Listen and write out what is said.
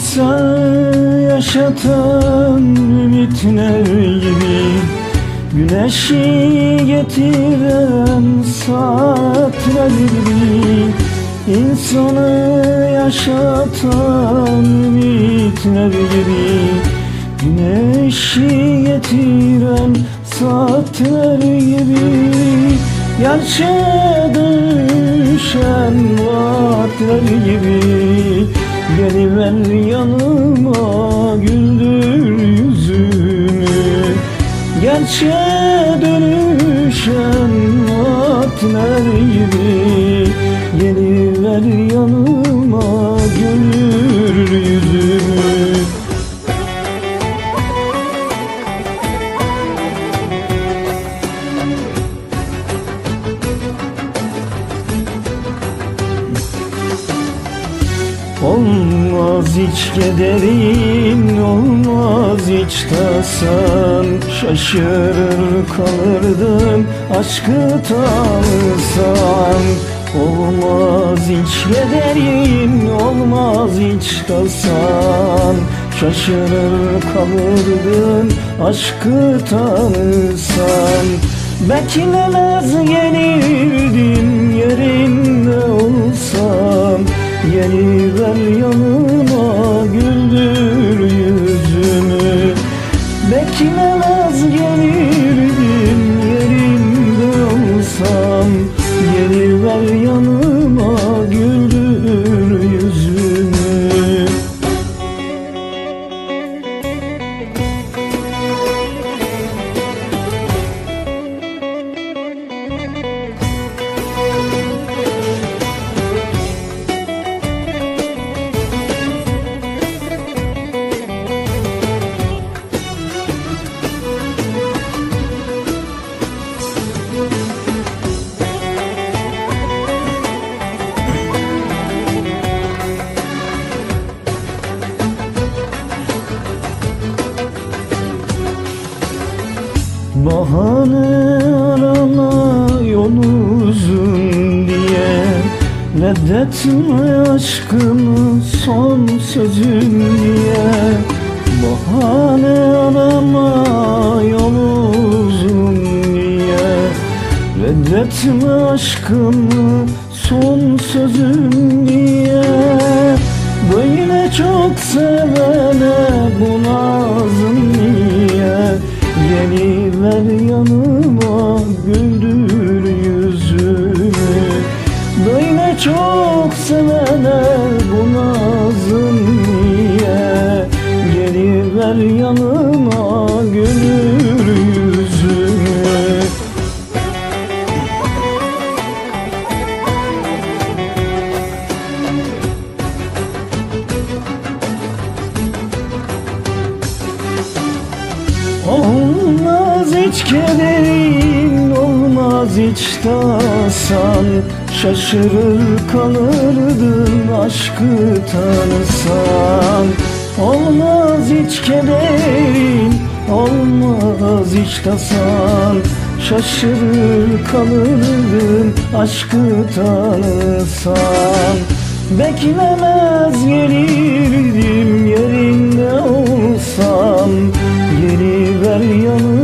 İnsan yaşatan ümitler gibi Güneşi getiren saatler gibi İnsanı yaşatan ümitler gibi Güneşi getiren saatler gibi Gerçeğe düşen vaatler gibi Geliver yanıma güldür yüzümü Gerçeğe dönüşen Olmaz hiç kederin, olmaz hiç tasan Şaşırır kalırdım aşkı tanısan. Olmaz hiç kederin, olmaz hiç tasan Şaşırır kalırdın aşkı tanısan. Beklemez gelirdim yerinde olsam Geliver yanıma güldür yüzümü Bahane arama yolu uzun diye. Reddetme aşkımı son sözüm diye. Bahane arama yolu uzun diye. Reddetme aşkımı son sözüm diye. Böyle çok sevene Geliver yanıma hiç kederin, olmaz hiç tasan Şaşırır kalırdın aşkı tanısan. Olmaz hiç kederin, olmaz hiç tasan Şaşırır kalırdın aşkı tanısan. Beklemez gelirdim yerinde olsam. Geliver yanıma